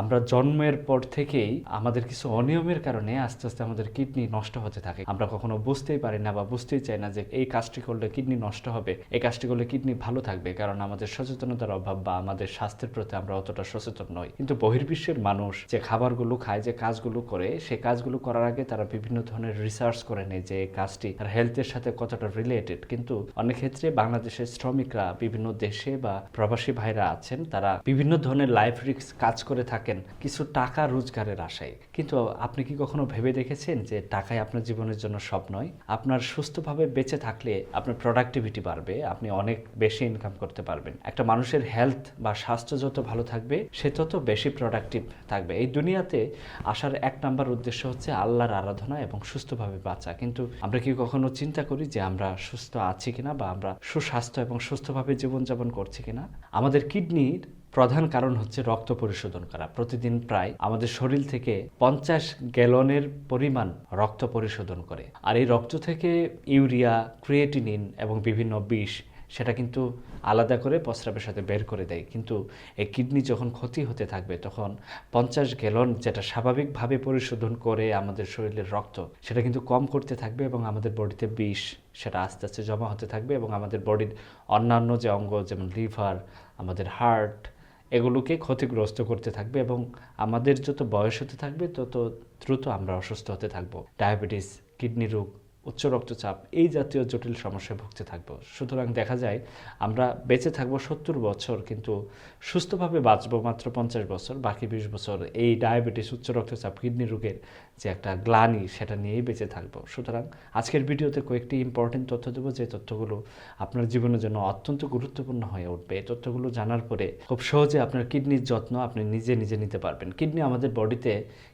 আমরা জন্মের পর থেকেই আমাদের কিছু অনিয়মের কারণে আস্তে আস্তে আমাদের কিডনি নষ্ট হতে থাকে। আমরা কখনো বুঝতেই পারি না বা বুঝতেই চাই না যে এই কাজটি করলে কিডনি নষ্ট হবে। এই কাজটি করলে কিডনি ভালো থাকবে কারণ আমাদের সচেতনতার অভাব বা আমাদের স্বাস্থ্যের প্রতি আমরা অতটা সচেতন নই। কিন্তু বহির্বিশ্বের মানুষ যে খাবারগুলো খায়, যে কাজগুলো করে সেই কাজগুলো করার আগে তারা বিভিন্ন ধরনের রিসার্চ করে নেয় যে এই কাজটি তার হেলথের সাথে কতটা রিলেটেড কিন্তু অনেক ক্ষেত্রে বাংলাদেশের শ্রমিকরা বিভিন্ন দেশে বা প্রবাসী ভাইরা আছেন, তারা বিভিন্ন ধরনের লাইফ রিস্ক কাজ করে থাকেন, কিছু টাকা রোজগারের আশায়। কিন্তু আপনি কি কখনো ভেবে দেখেছেন যে টাকাই আপনার জীবনের জন্য সব নয়? আপনার সুস্থভাবে বেঁচে থাকলে আপনার প্রোডাক্টিভিটি বাড়বে, আপনি অনেক বেশি ইনকাম করতে পারবেন। একটা মানুষের হেলথ বা স্বাস্থ্য যত ভালো থাকবে, সে তত বেশি প্রোডাক্টিভ থাকবে। এই দুনিয়াতে আসার এক নাম্বার উদ্দেশ্য হচ্ছে আল্লাহর আরাধনা এবং সুস্থভাবে বাঁচা। কিন্তু আমরা কি কখনো চিন্তা করি যে আমরা সুস্থ আছি কিনা বা আমরা সুস্বাস্থ্য এবং সুস্থভাবে জীবনযাপন করছি কিনা? আমাদের কিডনির প্রধান কারণ হচ্ছে রক্ত পরিশোধন করা। প্রতিদিন প্রায় আমাদের শরীর থেকে পঞ্চাশ গ্যালনের পরিমাণ রক্ত পরিশোধন করে। আর এই রক্ত থেকে ইউরিয়া, ক্রিয়েটিনিন এবং বিভিন্ন বিষ, সেটা কিন্তু আলাদা করে প্রস্রাবের সাথে বের করে দেয়। কিন্তু এই কিডনি যখন ক্ষতি হতে থাকবে, তখন পঞ্চাশ গ্যালন যেটা স্বাভাবিকভাবে পরিশোধন করে আমাদের শরীরের রক্ত, সেটা কিন্তু কম করতে থাকবে এবং আমাদের বডিতে বিষ, সেটা আস্তে আস্তে জমা হতে থাকবে এবং আমাদের বডির অন্যান্য যে অঙ্গ, যেমন লিভার, আমাদের হার্ট এগুলোকে ক্ষতিগ্রস্ত করতে থাকবে এবং আমাদের যত বয়স হতে থাকবে, তত দ্রুত আমরা অসুস্থ হতে থাকব। ডায়াবেটিস, কিডনি রোগ উচ্চ রক্তচাপ, এই জাতীয় জটিল সমস্যায় ভুগতে থাকব। সুতরাং দেখা যায়, আমরা বেঁচে থাকব সত্তর বছর, কিন্তু সুস্থভাবে বাঁচবো মাত্র পঞ্চাশ বছর, বাকি বিশ বছর এই ডায়াবেটিস, উচ্চ রক্তচাপ, কিডনি রোগের যে একটা গ্লানি, সেটা নিয়েই বেঁচে থাকব। সুতরাং আজকের ভিডিওতে কয়েকটি ইম্পর্টেন্ট তথ্য দেবো, যে তথ্যগুলো আপনার জীবনের জন্য অত্যন্ত গুরুত্বপূর্ণ হয়ে উঠবে। এই তথ্যগুলো জানার পরে খুব সহজে আপনার কিডনির যত্ন আপনি নিজে নিজে নিতে পারবেন। কিডনি আমাদের বডিতে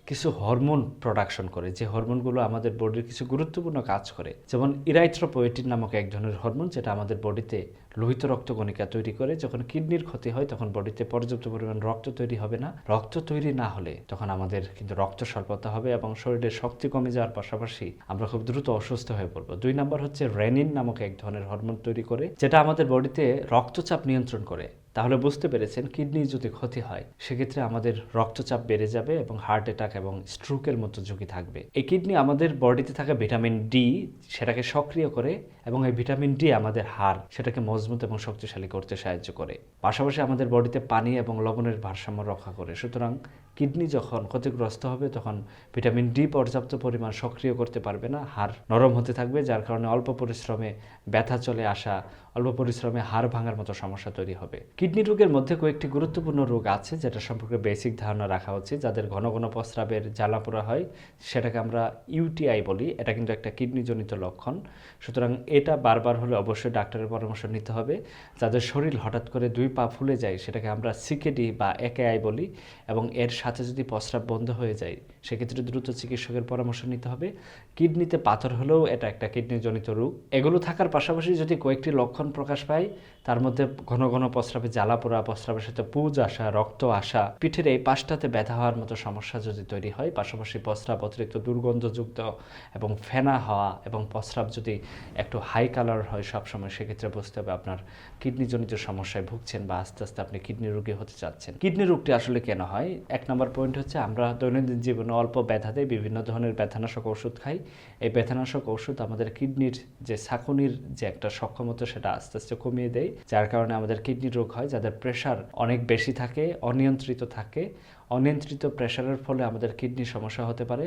কিছু হরমোন প্রোডাকশন করে, যে হরমোনগুলো আমাদের বডির কিছু গুরুত্বপূর্ণ কাজ করে। যেমন ইরাইথ্রোপোয়েটিন নামক এক ধরনের হরমোন যেটা আমাদের বডিতে লোহিত রক্তকণিকা তৈরি করে, যখন কিডনির ক্ষতি হয় তখন বডিতে পর্যাপ্ত পরিমাণ রক্ত তৈরি হবে না। রক্ত তৈরি না হলে তখন আমাদের কিন্তু রক্ত স্বল্পতা হবে এবং শরীরের শক্তি কমে যাওয়ার পাশাপাশি আমরা খুব দ্রুত অসুস্থ হয়ে পড়ব। দুই নাম্বার হচ্ছে রেনিন নামক এক ধরনের হরমোন তৈরি করে, যেটা আমাদের বডিতে রক্তচাপ নিয়ন্ত্রণ করে। তাহলে বুঝতে পেরেছেন কিডনির যদি ক্ষতি হয়, সেক্ষেত্রে আমাদের রক্তচাপ বেড়ে যাবে এবং হার্ট অ্যাটাক এবং স্ট্রোকের মতো ঝুঁকি থাকবে। এই কিডনি আমাদের বডিতে থাকা ভিটামিন ডি সেটাকে সক্রিয় করে এবং এই ভিটামিন ডি আমাদের হাড় সেটাকে মজবুত এবং শক্তিশালী করতে সাহায্য করে। পাশাপাশি আমাদের বডিতে পানি এবং লবণের ভারসাম্য রক্ষা করে। সুতরাং কিডনি যখন ক্ষতিগ্রস্ত হবে, তখন ভিটামিন ডি পর্যাপ্ত পরিমাণ সক্রিয় করতে পারবে না, হাড় নরম হতে থাকবে, যার কারণে অল্প পরিশ্রমে ব্যথা চলে আসা, অল্প পরিশ্রমে হাড় ভাঙার মতো সমস্যা তৈরি হবে। কিডনি রোগের মধ্যে কয়েকটি গুরুত্বপূর্ণ রোগ আছে, যেটা সম্পর্কে বেসিক ধারণা রাখা উচিত, যাদের ঘন ঘন প্রস্রাবের জ্বালা পোড়া হয়, সেটাকে আমরা ইউটিআই বলি। এটা কিন্তু একটা কিডনিজনিত লক্ষণ। সুতরাং এটা বারবার হলে অবশ্যই ডাক্তারের পরামর্শ নিতে হবে। যাদের শরীর হঠাৎ করে দুই পা ফুলে যায়, সেটাকে আমরা সিকেডি বা একেআই বলি এবং এর সাথে যদি প্রস্রাব বন্ধ হয়ে যায়, সেক্ষেত্রে দ্রুত চিকিৎসকের পরামর্শ নিতে হবে। কিডনিতে পাথর হলেও এটা একটা কিডনিজনিত রোগ। এগুলো থাকার পাশাপাশি যদি কয়েকটি লক্ষণ প্রকাশ পায়, তার মধ্যে ঘন ঘন প্রস্রাবে জ্বালা পোড়া, প্রস্রাবের সাথে পুজ আসা, রক্ত আসা, পিঠের এই পাশটাতে ব্যথা হওয়ার মতো সমস্যা যদি তৈরি হয়, পাশাপাশি প্রস্রাব অতিরিক্ত দুর্গন্ধযুক্ত এবং ফেনা হওয়া এবং প্রস্রাব যদি একটু হাই কালার হয় সবসময়, সেক্ষেত্রে বুঝতে হবে আপনার কিডনিজনিত সমস্যায় ভুগছেন বা আস্তে আস্তে আপনি কিডনি রোগী হতে চাচ্ছেন। কিডনি রোগটি আসলে কেন হয়? এক নম্বর পয়েন্ট হচ্ছে আমরা দৈনন্দিন জীবনে অল্প ব্যথাতে বিভিন্ন ধরনের ব্যথানাশক ওষুধ খাই। এই ব্যথানাশক ওষুধ আমাদের কিডনির যে সাকুনির যে একটা সক্ষমতা, সেটা আস্তে আস্তে কমিয়ে দেয়, যার কারণে আমাদের কিডনি রোগ হয়, যাদের প্রেশার অনেক বেশি থাকে, অনিয়ন্ত্রিত থাকে অনিয়ন্ত্রিত প্রেশারের ফলে আমাদের কিডনির সমস্যা হতে পারে।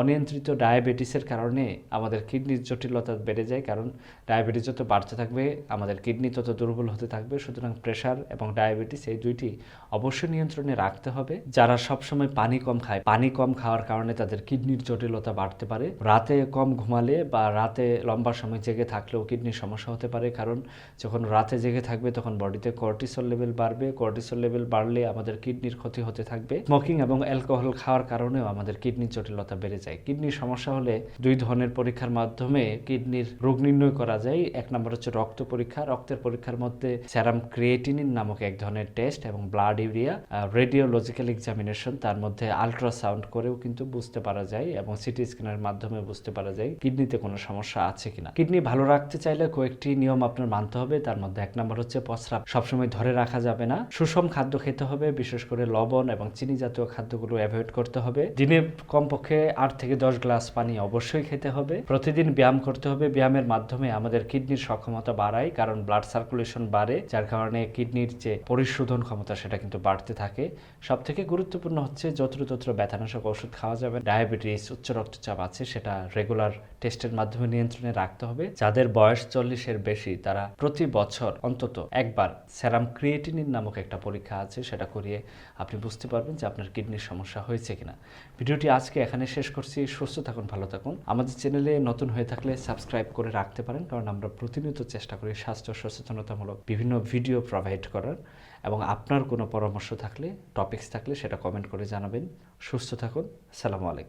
অনিয়ন্ত্রিত ডায়াবেটিসের কারণে আমাদের কিডনির জটিলতা বেড়ে যায়, কারণ ডায়াবেটিস যত বাড়তে থাকবে, আমাদের কিডনি তত দুর্বল হতে থাকবে। সুতরাং প্রেশার এবং ডায়াবেটিস এই দুইটি অবশ্যই নিয়ন্ত্রণে রাখতে হবে। যারা সবসময় পানি কম খায়, পানি কম খাওয়ার কারণে তাদের কিডনির জটিলতা বাড়তে পারে। রাতে কম ঘুমালে বা রাতে লম্বা সময় জেগে থাকলেও কিডনির সমস্যা হতে পারে, কারণ যখন রাতে জেগে থাকবে তখন বডিতে কর্টিসল লেভেল বাড়বে। কর্টিসল লেভেল বাড়লে আমাদের কিডনির ক্ষতি হতে থাকবে। স্মোকিং এবং অ্যালকোহল খাওয়ার কারণেও আমাদের কিডনির জটিলতা বেড়ে যায়। কিডনির সমস্যা হলে দুই ধরনের পরীক্ষার মাধ্যমে কিডনির রোগ নির্ণয় করা যায়। এক নম্বর হচ্ছে রক্ত পরীক্ষা। রক্তের পরীক্ষার মধ্যে স্যারাম ক্রিয়েটিনিন নামক এক ধরনের টেস্ট এবং ব্লাড ইউরিয়া রেডিওলজিক্যাল এক্সামিনেশন তার মধ্যে আলট্রাসাউন্ড করেও কিন্তু বুঝতে পারা যায় এবং সিটি স্ক্যানের মাধ্যমে বুঝতে পারা যায় কিডনিতে কোনো সমস্যা আছে কিনা। কিডনি ভালো রাখতে চাইলে কয়েকটি নিয়ম আপনার মানতে হবে। তার মধ্যে এক নম্বর হচ্ছে প্রস্রাব। সবসময় ধরে রাখা যাবে না। সুষম খাদ্য খেতে হবে, বিশেষ করে লবণ এবং চিনি চিনি জাতীয় খাদ্যগুলো অ্যাভয়েড করতে হবে। দিনে কমপক্ষে আট থেকে দশ গ্লাস পানি অবশ্যই খেতে হবে। প্রতিদিন ব্যায়াম করতে হবে। ব্যায়ামের মাধ্যমে আমাদের কিডনির সক্ষমতা বাড়ায়, কারণ ব্লাড সার্কুলেশন বাড়ে, যার কারণে কিডনির যে পরিশোধন ক্ষমতা সেটা কিন্তু বাড়তে থাকে। সব থেকে গুরুত্বপূর্ণ হচ্ছে যত্র যত্রতত্র ব্যথানাশক ওষুধ খাওয়া যাবে। ডায়াবেটিস, উচ্চ রক্তচাপ আছে, সেটা রেগুলার টেস্টের মাধ্যমে নিয়ন্ত্রণে রাখতে হবে। যাদের বয়স চল্লিশের বেশি, তারা প্রতি বছর অন্তত একবার স্যারাম ক্রিয়েটিনিন নামক একটা পরীক্ষা আছে, সেটা করিয়ে আপনি বুঝতে পারবেন যে আপনার কিডনির সমস্যা হয়েছে কিনা। ভিডিওটি আজকে এখানে শেষ করছি। সুস্থ থাকুন, ভালো থাকুন। আমাদের চ্যানেলে নতুন হয়ে থাকলে সাবস্ক্রাইব করে রাখতে পারেন, কারণ আমরা প্রতিনিয়ত চেষ্টা করি স্বাস্থ্য সচেতনতামূলক বিভিন্ন ভিডিও প্রোভাইড করার। এবং আপনার কোনো পরামর্শ থাকলে টপিকস থাকলে সেটা কমেন্ট করে জানাবেন। সুস্থ থাকুন। সালামু আলাইকুম।